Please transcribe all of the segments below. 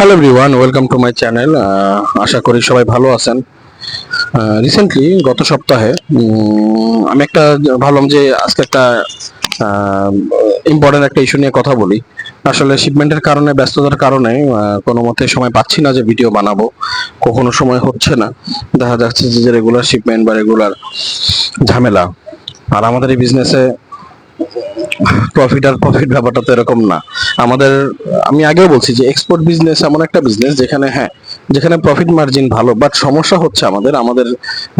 Hello everyone welcome to my channel আশা করি সবাই ভালো আছেন। রিসেন্টলি গত সপ্তাহে আমি একটা ভাবলাম যে আজকে একটা ইম্পর্টেন্ট একটা ইস্যু নিয়ে কথা বলি। আসলে শিপমেন্টের কারণে, ব্যস্ততার কারণে কোনো মতে সময় পাচ্ছি না যে ভিডিও বানাবো। কখনো সময় হচ্ছে না। দেখা যাচ্ছে যে রেগুলার শিপমেন্ট বা রেগুলার ঝামেলা। আর আমাদের এই বিজনেসে প্রফিট আর প্রফিট ব্যাপারটা তো এরকম না। আমাদের, আমি আগেও বলছি যে এক্সপোর্ট বিজনেস এমন একটা বিজনেস যেখানে হ্যাঁ যেখানে প্রফিট মার্জিন ভালো বাট সমস্যা হচ্ছে আমাদের আমাদের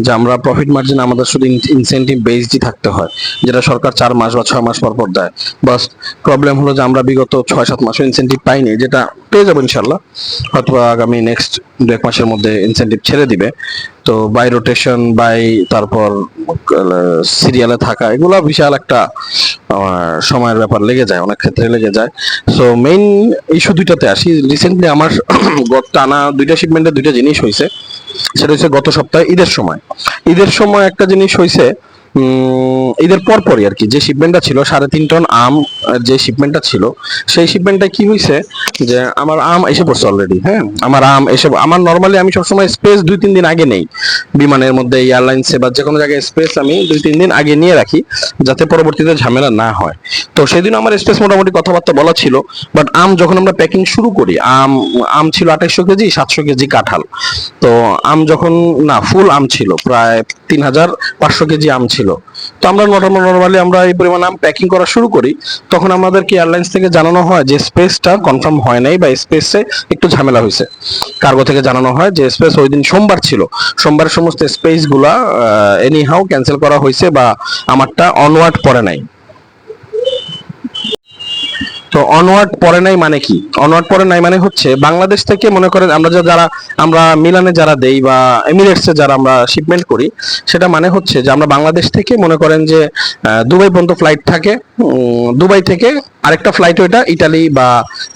যে আমরা প্রফিট মার্জিন আমাদের শুধু ইনসেন্টিভ বেসডই থাকতে হয়, যেটা সরকার চার মাস বা ছয় মাস পর পর দেয়। বাস প্রবলেম হলো যে আমরা বিগত ছয় সাত মাসও ইনসেন্টিভ পাইনি, যেটা পেয়ে যাব ইনশাল্লাহ হয়তো আগামী নেক্সট দু এক মাসের মধ্যে ইনসেন্টিভ ছেড়ে দিবে। তো বাই রোটেশন বাই তারপর সিরিয়ালে থাকা, এগুলো বিশাল একটা সময়ের ব্যাপার লেগে যায়, অনেক ক্ষেত্রে লেগে যায়। সো মেইন ইস্যু দুইটাতে আসি। রিসেন্টলি আমার গত টানা দুইটা শিপমেন্টে দুইটা জিনিস হয়েছে সেটা হচ্ছে গত সপ্তাহে ঈদের সময়। ঈদের সময় একটা জিনিস হয়েছে ঈদের পর পরই আর কি যে শিপমেন্টটা ছিল, সাড়ে তিন টন আম যে শিপমেন্টটা ছিল, সেই শিপমেন্টটা কি হয়েছে যে আমার আম এসে পড়ছে অলরেডি হ্যাঁ? আমার আম এসে আমার নর্মালি আমি সবসময় স্পেস দুই, তিন দিন আগে নেই। বিমানের মধ্যে এয়ারলাইন্সে বা যে কোনো জায়গায় স্পেস আমি দুই, তিন দিন আগে নিয়ে রাখি, যাতে পরবর্তীতে ঝামেলা না হয়। তো সেদিন আমার স্পেস মোটামুটি কথাবার্তা বলা ছিল বাট আম যখন আমরা প্যাকিং শুরু করি, আম আম ছিল আঠাইশশো কেজি, সাতশো কেজি কাঁঠাল। তো আম যখন, না ফুল আম ছিল, প্রায় তিন হাজার পাঁচশো কেজি আম ছিল। তো আমরা নর্মালি আমরা এই পরিমাণ আম প্যাকিং করা শুরু করি, তখন আমাদেরকে এয়ারলাইন্স থেকে জানানো হয় যে স্পেসটা কনফার্ম হয় নাই বা স্পেসে একটু ঝামেলা হয়েছে। কার্গো থেকে জানানো হয় যে স্পেস ওই দিন সোমবার ছিল। সোমবার সমস্ত স্পেসগুলা গুলা এনি হাউ ক্যান্সেল করা হয়েছে বা আমারটা অনওয়ার্ড পড়ে নাই। তো অনওয়ার্ড পরে নাই মানে কি? অনওয়ার্ড পরে নাই মানে হচ্ছে বাংলাদেশ থেকে মনে করেন আমরা যারা, আমরা মিলানে যারা দেই বা এমিরেটসে যারা আমরা শিপমেন্ট করি, সেটা মানে হচ্ছে যে আমরা বাংলাদেশ থেকে মনে করেন যে দুবাই পর্যন্ত ফ্লাইট থাকে দুবাই থেকে আরেকটা ফ্লাইট ওইটা ইটালি বা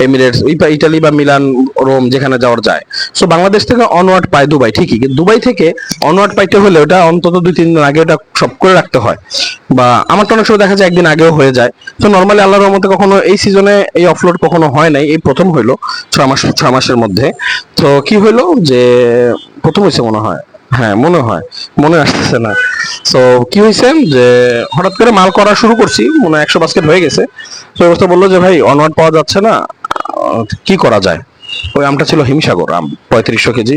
এমিরেটস ইটালি বা মিলান, রোম যেখানে যাওয়ার যায়। সো বাংলাদেশ থেকে অনওয়ার্ড পায় দুবাই, ঠিকই। কিন্তু দুবাই থেকে অনওয়ার্ড পাইতে হলে ওটা অন্তত দুই, তিন দিন আগে ওটা সব করে রাখতে হয়। বা আমার তো অনেক সময় দেখা যায় একদিন আগেও হয়ে যায়। তো নর্মালি আল্লাহর রহমতে কখনো এই সিজনে এই অফলোড কখনো হয় নাই, এই প্রথম হইল ছয় মাস, ছয় মাসের মধ্যে। তো কি হইল যে প্রথম হয়েছে মনে হয়। হ্যাঁ মনে হয়, মনে আসতেছে না। তো কি হয়েছে যে হঠাৎ করে মাল করা শুরু করছি, মনে হয় একশো বাস্কেট হয়ে গেছে। তো বলল যে, ভাই অনওয়ার্ড পাওয়া যাচ্ছে না কি করা যায়? ওই আমটা ছিল হিমসাগর আম, পঁয়ত্রিশশো কেজি।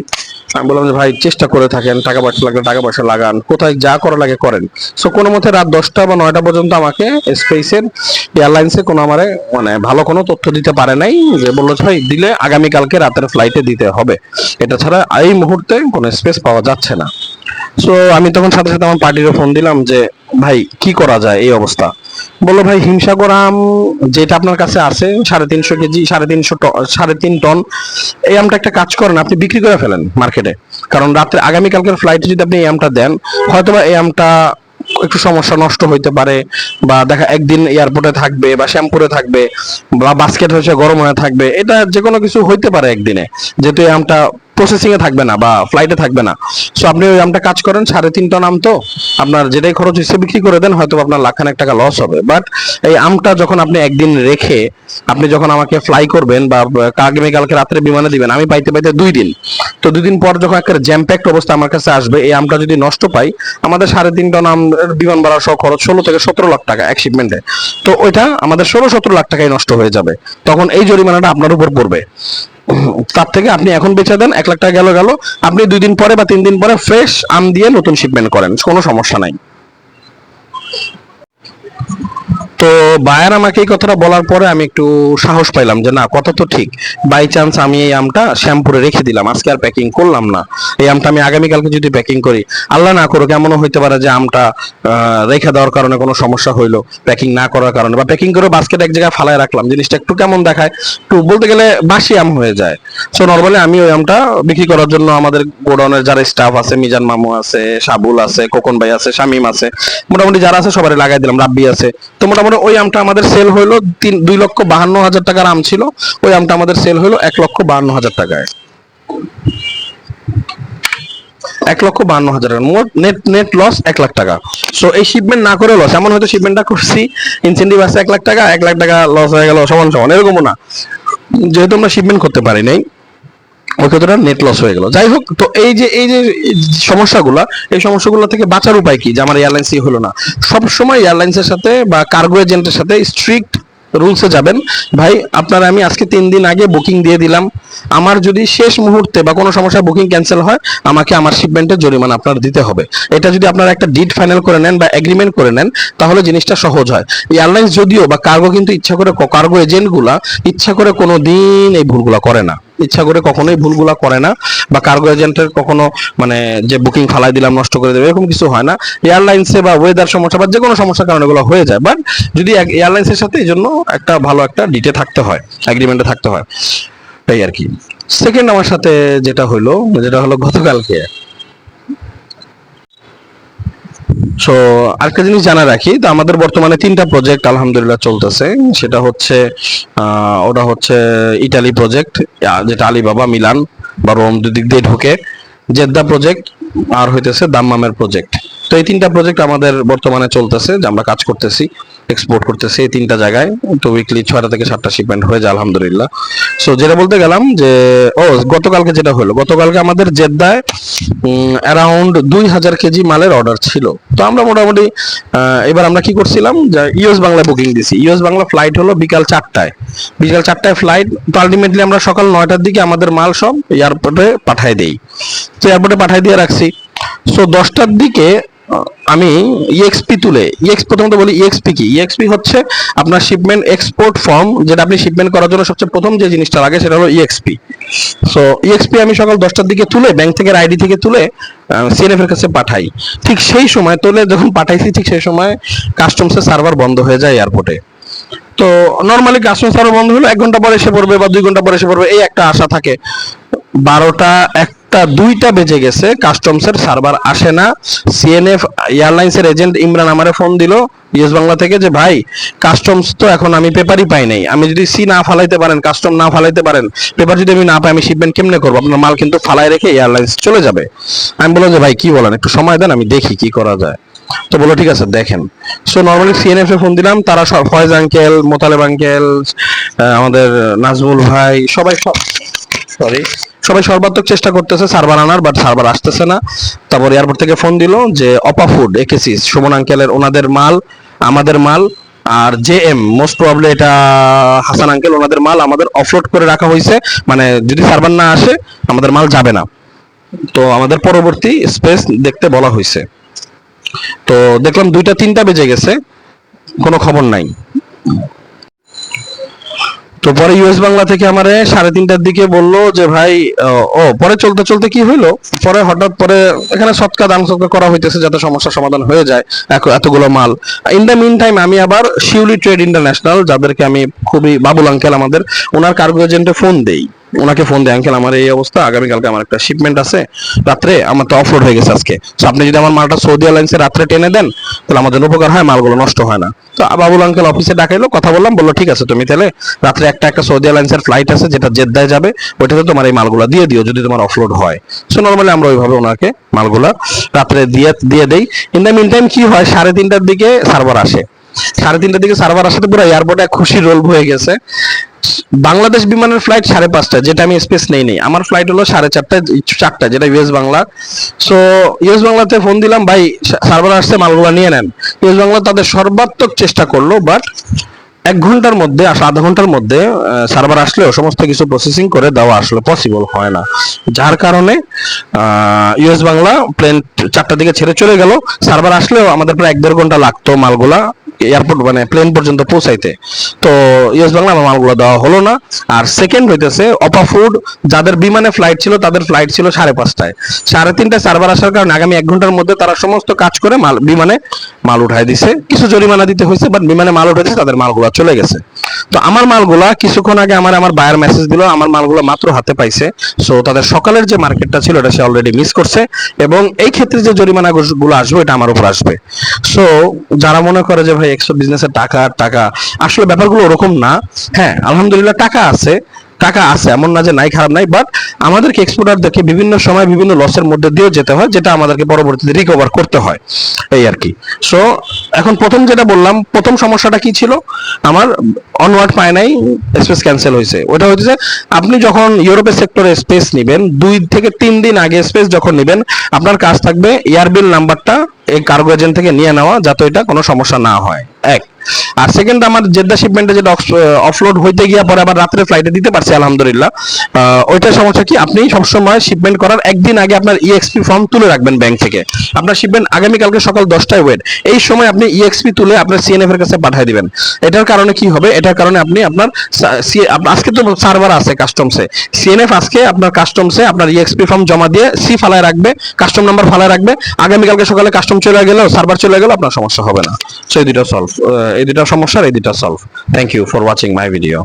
আমি বললাম যে, ভাই, চেষ্টা করে থাকেন, টাকা পয়সা লাগলে টাকা পয়সা লাগান। কোথায় যা করা লাগে করেন। সো কোনো মতে রাত দশটা বা নয়টা পর্যন্ত আমাকে স্পেসের এয়ারলাইন্সে কোনো আমারে মানে ভালো কোনো তথ্য দিতে পারে নাই, যে বলল ভাই, দিলে আগামীকালকে রাতের ফ্লাইটে দিতে হবে। এটা ছাড়া এই মুহূর্তে কোনো স্পেস পাওয়া যাচ্ছে না। সো আমি তখন সাথে সাথে আমার পার্টিরও ফোন দিলাম যে, ভাই, কি করা যায় এই অবস্থা? বলল ভাই হিমসাগর আম যেটা আপনার কাছে আছে, সাড়ে তিনশো কেজি, সাড়ে তিনশো সাড়ে তিন টন, এই আমটা একটা কাজ করেন, আপনি বিক্রি করে ফেলেন মার্কেটে। কারণ রাত্রে আগামীকালকের ফ্লাইটে যদি আপনি এই আমটা দেন, হয়তোবা এই আমটা একটু সমস্যা নষ্ট হইতে পারে, বা দেখা, একদিন এয়ারপোর্টে থাকবে, বা শ্যামপুরে থাকবে, বা বাস্কেট হয়েছে গরম হয়ে থাকবে, এটা যে কোনো কিছু হইতে পারে একদিনে। যেহেতু এই আমটা প্রসেসিং এ থাকবে না বা ফ্লাইটে থাকবে না। সো আপনি ওই আমটা কাজ করেন, সাড়ে তিন টন আম তো, আপনার যেটাই খরচ হচ্ছে বিক্রি করে দেন হয়তো আপনার লাখখানেক টাকা লস হবে। বাট এই আমটা যখন আপনি একদিন রেখে, আপনি যখন আমাকে ফ্লাই করবেন বা আগামীকালকে রাত্রে বিমানে দিবেন, আমি পাইতে পাইতে দুই দিন। তো দুই দিন পর যখন একটা জ্যাম প্যাক্ট অবস্থা আমার কাছে আসবে, এই আমটা যদি নষ্ট পাই, আমাদের সাড়ে তিন টন আম বিমান ভাড়া সহ খরচ ষোলো থেকে সতেরো লাখ টাকা এক শিপমেন্টে তো ওইটা আমাদের ষোলো সতেরো লাখ টাকায় নষ্ট হয়ে যাবে। তখন এই জরিমানাটা আপনার উপর পড়বে। তার থেকে আপনি এখন বেচে দেন, এক লাখ টাকা গেল গেল। আপনি দুই দিন পরে বা তিন দিন পরে ফ্রেশ আম দিয়ে নতুন শিপমেন্ট করেন, কোনো সমস্যা নাই। তো বায়ার আমাকে এই কথাটা বলার পরে আমি একটু সাহস পাইলাম যে না, কথা তো ঠিক। বাই চান্স আমি এই আমটা শ্যাম্পুরে রেখে দিলাম। আজকে আর প্যাকিং করলাম না। এই আমটা আমি আগামীকালকে যদি প্যাকিং করি, আল্লাহ না করুক, এমনও হইতে পারে যে আমটা রেখে দেওয়ার কারণে কোনো সমস্যা হইল প্যাকিং না করার কারণে। বা প্যাকিং করে বাস্কেট এক জায়গায় ফালায় রাখলাম। জিনিসটা একটু কেমন দেখায়, একটু বলতে গেলে বাসি আম হয়ে যায়। সো নর্মালি আমি ওই আমটা বিক্রি করার জন্য আমাদের গোডাউনের যারা স্টাফ আছে, মিজান মামু আছে সাবুল আছে, কোকন ভাই আছে, শামিম আছে, মোটামুটি যারা আছে সবারই লাগাই দিলাম, রাব্বি আছে। তো মোটামুটি ওই আমটা আমাদের সেল হইল তিন, দুই লক্ষ বাহান্ন হাজার টাকার আম ছিল। ওই আমটা আমাদের সেল হইল এক লক্ষ বাহান্ন হাজার টাকায়। এক লক্ষ বাহান্ন হাজার টাকা। মোট নেট নেট লস এক লাখ টাকা। সো এই শিপমেন্ট না করে লস এমন হয়তো শিপমেন্টটা করছি ইনসেন্টিভ আছে এক লাখ টাকা, এক লাখ টাকা লস হয়ে গেল, সমান সমান, এরকমও না। যেহেতু আমরা শিপমেন্ট করতে পারি নাই ওই ক্ষেত্রে নেট লস হয়ে গেল। যাই হোক, তো এই যে এই যে সমস্যাগুলো, এই সমস্যাগুলো থেকে বাঁচার উপায় কি যে আমার এয়ারলাইন্স হলো না? সব সময় এয়ারলাইন্সের সাথে বা কার্গো এজেন্টের সাথে স্ট্রিক্ট রুলসে যাবেন। ভাই, আপনারা আমি আজকে তিন দিন আগে বুকিং দিয়ে দিলাম। আমার যদি শেষ মুহূর্তে বা কোনো সমস্যা বুকিং ক্যান্সেল হয়, আমাকে আমার শিপমেন্টের জরিমানা আপনার দিতে হবে। এটা যদি আপনারা একটা ডিট ফাইনাল করে নেন বা এগ্রিমেন্ট করে নেন, তাহলে জিনিসটা সহজ হয়। এয়ারলাইন্স যদিও বা কার্গো কিন্তু ইচ্ছা করে কার্গো এজেন্টগুলা ইচ্ছা করে কোনো দিন এই ভুলগুলা করে না। ইচ্ছা করে কখনোই ভুলগুলা করে না বা কার্গো এজেন্টের কখনো মানে যে বুকিং ফালাই দিলাম, নষ্ট করে দেবে এরকম কিছু হয় না। এয়ারলাইন্সে বা ওয়েদার সমস্যা বা যে কোনো সমস্যার কারণে এগুলো হয়ে যায়। বাট যদি এয়ারলাইন্সের সাথে এই জন্য একটা ভালো একটা ডিটে থাকতে হয় অ্যাগ্রিমেন্টে থাকতে হয়। এই আর কি। সেকেন্ড আমার সাথে যেটা হলো যেটা হলো গতকালকে। সো আরেকটা জিনিস জানা রাখি, তো আমাদের বর্তমানে তিনটা প্রজেক্ট আলহামদুলিল্লাহ চলতেছে। সেটা হচ্ছে ওটা হচ্ছে ইটালি প্রজেক্ট যেটা আলিবাবা মিলান বা রোম দুদিক দিয়ে ঢুকে। জেদ্দা প্রজেক্ট আর হইতেছে দাম্মামের প্রজেক্ট তো এই তিনটা প্রজেক্ট আমাদের বর্তমানে চলতেছে, যে আমরা কাজ করতেছি এক্সপোর্ট করতেছি এই তিনটা জায়গায়। তো উইকলি ছয়টা থেকে সাতটা শিপমেন্ট হয়ে যায়, আলহামদুলিল্লাহ। সো যেটা বলতে গেলাম যে, ও, গতকালকে যেটা হলো, গতকালকে আমাদের জেদ্দায় অ্যারাউন্ড দুই হাজার কেজি মালের অর্ডার ছিল। তো আমরা মোটামুটি এবার আমরা কি করছিলাম যে, ইউএস বাংলা বুকিং দিছি। ইউএস বাংলা ফ্লাইট হলো বিকাল চারটায়। বিকাল চারটায় ফ্লাইট তো আলটিমেটলি আমরা সকাল নয়টার দিকে আমাদের মাল সব এয়ারপোর্টে পাঠাই দেই। তো এয়ারপোর্টে পাঠাই দিয়ে রাখছি। সো দশটার দিকে আমি ইএক্সপি তুলে ইএক্স প্রথমত বলি ইএক্সপি কি? ইএক্সপি হচ্ছে আপনার শিপমেন্ট এক্সপোর্ট ফর্ম যেটা আপনি শিপমেন্ট করার জন্য সবচেয়ে প্রথম যে জিনিসটা লাগে সেটা হলো ইএক্সপি সো ইএক্সপি আমি সকাল দশটার দিকে তুলে ব্যাংক থেকে আইডি থেকে তুলে সিএনএফ এর কাছে পাঠাই। ঠিক সেই সময় তুলে যখন পাঠাইছি, ঠিক সেই সময় কাস্টমসের সার্ভার বন্ধ হয়ে যায় এয়ারপোর্টে তো নর্মালি কাস্টমার সার্ভার বন্ধ হলো, এক ঘণ্টা পরে এসে পড়বে বা দুই ঘণ্টা পরে এসে পড়বে, এই একটা আশা থাকে। বারোটা একটা, দুইটা বেজে গেছে। কাস্টমসের সার্ভার আসে না। সিএনএফ এয়ারলাইন্সের এজেন্ট ইমরান আমারে ফোন দিল ইয়েস বাংলা থেকে যে, ভাই, কাস্টমস তো এখন আমি পেপারই পাই নাই। আমি যদি সি না ফালাইতে পারেন, কাস্টম না ফালাইতে পারেন, পেপার যদি আমি না পাই, আমি শিপমেন্ট কেমনে করব? আপনার মাল কিন্তু ফালাই রেখে এয়ারলাইন্স চলে যাবে। আমি বললাম যে, ভাই, কি বলেন? একটু সময় দেন, আমি দেখি কি করা যায়। তো বলো ঠিক আছে, দেখেন। সো নর্মালি সিএনএফ এ ফোন দিলাম। তারা সব, ফয়েজ আঙ্কেল, মোতালেব আঙ্কেল আমাদের নাজমুল ভাই, সবাই সব সরি সবাই সর্বাত্মক চেষ্টা করতেছে সার্ভার আনার বাট সার্ভার আসতেছে না। তারপর এয়ারপোর্ট থেকে ফোন দিল যে অপা ফুড একেসিস সুমন আঙ্কেলের ওনাদের মাল, আমাদের মাল, আর জে এম মোস্ট প্রবলি এটা হাসান আঙ্কেল ওনাদের মাল আমাদের অফলোড করে রাখা হয়েছে মানে যদি সার্ভার না আসে, আমাদের মাল যাবে না। তো আমাদের পরবর্তী স্পেস দেখতে বলা হয়েছে তো দেখলাম দুইটা, তিনটা বেজে গেছে, কোনো খবর নাই। তো পরে ইউএস বাংলা থেকে আমারে সাড়ে তিনটার দিকে বলল যে, ভাই ও, পরে চলতে চলতে কি হইল? পরে হঠাৎ পরে এখানে সৎকা, দান সৎকা করা হইতেছে যাতে সমস্যার সমাধান হয়ে যায় এতগুলো মাল। ইন দ্য মিন টাইম আমি আবার শিউলি ট্রেড ইন্টারন্যাশনাল যাদেরকে আমি খুবই বাবুল আঙ্কেল আমাদের, ওনার কার্গো এজেন্টে ফোন দেই। ওনাকে ফোন দেয় আঙ্কেল আমার এই অবস্থা, আগামীকালকে আমার একটা শিপমেন্ট আছে। রাত্রে আমার তো অফলোড হয়ে গেছে আজকে। তো আপনি যদি আমার মালটা সৌদি এয়ারলাইন্সে রাত্রে টেনে দেন, তাহলে জন্য উপকার হয়, মালগুলো নষ্ট হয় না। তো বাবুল আঙ্কেল অফিসে ডাকাইলো কথা বললাম, বলল, ঠিক আছে, তুমি তাহলে রাত্রে একটা একটা সৌদি এয়ারলাইন্সের ফ্লাইট আছে, যেটা জেদ্দায় যাবে, ওইটাতে তোমার এই মালগুলো দিয়ে দিও, যদি তোমার অফলোড হয়। সো নর্মালি আমরা ওইভাবে ওনাকে মালগুলো রাত্রে দিয়ে দিয়ে দেই। ইন দ্য মিন টাইম কি হয়? সাড়ে তিনটার দিকে সার্ভার আসে। সাড়ে তিনটার দিকে সার্ভার আসাতে পুরো এয়ারপোর্টে খুশি রোল হয়ে গেছে। বাংলাদেশ বিমানের ফ্লাইট সাড়ে পাঁচটা যেটা আমি স্পেস নেই নেই। আমার ফ্লাইট হলো সাড়ে চারটা চারটা, যেটা ইউএস বাংলা। সো ইউএস বাংলাতে ফোন দিলাম, ভাই সার্ভার আসছে, মালগুলা নিয়ে নেন। ইউএস বাংলা তাদের সর্বাত্মক চেষ্টা করল বাট এক ঘণ্টার মধ্যে আধা ঘণ্টার মধ্যে সার্ভার আসলেও সমস্ত কিছু প্রসেসিং করে দেওয়া আসলে। পসিবল হয় না। যার কারণে ইউএস বাংলা প্লেন চারটার দিকে ছেড়ে চলে গেল। সার্ভার আসলেও আমাদের প্রায় এক দেড় ঘণ্টা লাগতো মালগুলা। এয়ারপোর্ট মানে প্লেন পর্যন্ত পৌঁছাইতে। তো ইয়েস বাংলা আমার মালগুলো দেওয়া হলো না। আর সেকেন্ড হইতেছে অপা ফুড যাদের বিমানে ফ্লাইট ছিল, তাদের ফ্লাইট ছিল সাড়ে পাঁচটায়। সাড়ে তিনটায় সার্ভার আসার কারণে আগামী এক ঘণ্টার মধ্যে তারা সমস্ত কাজ করে মাল, বিমানে মাল উঠাই দিছে। কিছু জরিমানা দিতে হয়েছে বাট বিমানে মাল উঠাইছে তাদের মালগুলো চলে গেছে। তো আমার মালগুলা কিছুক্ষণ আগে আমার আমার বায়ার মেসেজ দিল, আমার মালগুলো মাত্র হাতে পাইছে। সো তাদের সকালের যে মার্কেটটা ছিল, এটা সে অলরেডি মিস করছে এবং এই ক্ষেত্রে যে জরিমানা গুলো আসবে এটা আমার উপর আসবে। সো যারা মনে করে যে, ভাই এক্সট্রা বিজনেসের টাকা টাকা, আসলে ব্যাপারগুলো ওরকম না। হ্যাঁ আলহামদুলিল্লাহ টাকা আছে টাকা আছে, এমন না যে নাই, খারাপ নাই বাট আমাদেরকে এক্সপোর্টারদেরকে বিভিন্ন সময় বিভিন্ন লসের মধ্যে দিয়েও যেতে হয়, যেটা আমাদেরকে পরবর্তীতে রিকভার করতে হয়, এই আর কি। সো এখন প্রথম যেটা বললাম, প্রথম সমস্যাটা কি ছিল? আমার অনওয়ার্ড পায় নাই স্পেস ক্যান্সেল হয়েছে। ওটা হচ্ছে আপনি যখন ইউরোপের সেক্টরে স্পেস নেবেন, দুই থেকে তিন দিন আগে স্পেস যখন নেবেন, আপনার কাজ থাকবে এয়ারবিল নাম্বারটা এই কার্গো এজেন্ট থেকে নিয়ে নেওয়া, যাতে এটা কোনো সমস্যা না হয়। এক। আর সেকেন্ড আমার জেদ্দা শিপমেন্টে যেটা অফলোড হইতে গিয়া পরে আবার রাত্রে ফ্লাইটে দিতে পারছি, আলহামদুলিল্লাহ। ওইটার সমস্যা কি? আপনি সবসময় শিপমেন্ট করার একদিন আগে আপনার ইএক্সপি ফর্ম তুলে রাখবেন ব্যাংক থেকে। আপনার শিপমেন্ট আগামীকালকে সকাল দশটায় ওয়েট এই সময় আপনি ইএক্সপি তুলে আপনার সিএনএফ এর কাছে পাঠিয়ে দিবেন। এটার কারণে কি হবে? এটার কারণে আপনি আপনার আজকে তো সার্ভার আছে কাস্টমসে সিএনএফ আজকে আপনার কাস্টমসে আপনার ইএক্সপি ফর্ম জমা দিয়ে সি ফালায় রাখবে কাস্টম নাম্বার ফালায় রাখবে। আগামীকালকে সকালে কাস্টম চলে গেলেও সার্ভার চলে গেলেও আপনার সমস্যা হবে না। সো এই দুটো সলভ এই দুটা সমস্যার এই দুটা solve thank you for watching my video